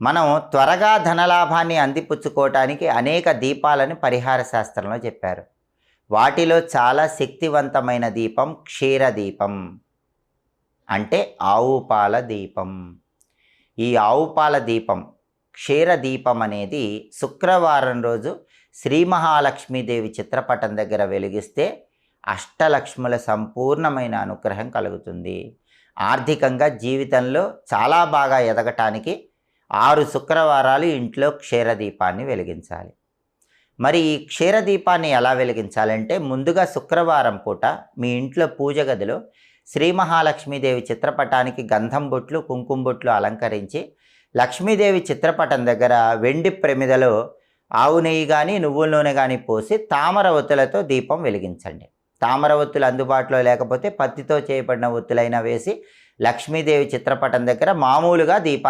మనం త్వరగా ధనలాభాన్ని అందిపుచ్చుకోవటానికి అనేక దీపాలను పరిహార శాస్త్రంలో చెప్పారు. వాటిలో చాలా శక్తివంతమైన దీపం క్షీర దీపం అంటే ఆవు పాల దీపం. ఈ ఆవు పాల దీపం క్షీర దీపం అనేది శుక్రవారం రోజు శ్రీ మహాలక్ష్మీదేవి చిత్రపటం దగ్గర వెలిగిస్తే అష్టలక్ష్ముల సంపూర్ణమైన అనుగ్రహం కలుగుతుంది. ఆర్థికంగా జీవితంలో చాలా బాగా ఎదగటానికి ఆరు శుక్రవారాలు ఇంట్లో క్షీరదీపాన్ని వెలిగించాలి. మరి ఈ క్షీరదీపాన్ని ఎలా వెలిగించాలంటే ముందుగా శుక్రవారం పూట మీ ఇంట్లో పూజ గదిలో శ్రీ మహాలక్ష్మీదేవి చిత్రపటానికి గంధం బొట్లు కుంకుమ బొట్లు అలంకరించి లక్ష్మీదేవి చిత్రపటం దగ్గర వెండి ప్రమిదలో ఆవు నెయ్యి కానీ నువ్వుల నూనె కానీ పోసి తామర ఒత్తులతో దీపం వెలిగించండి. తామర ఒత్తులు అందుబాటులో లేకపోతే పత్తితో చేయబడిన ఒత్తులైనా వేసి లక్ష్మీదేవి చిత్రపటం దగ్గర మామూలుగా దీపా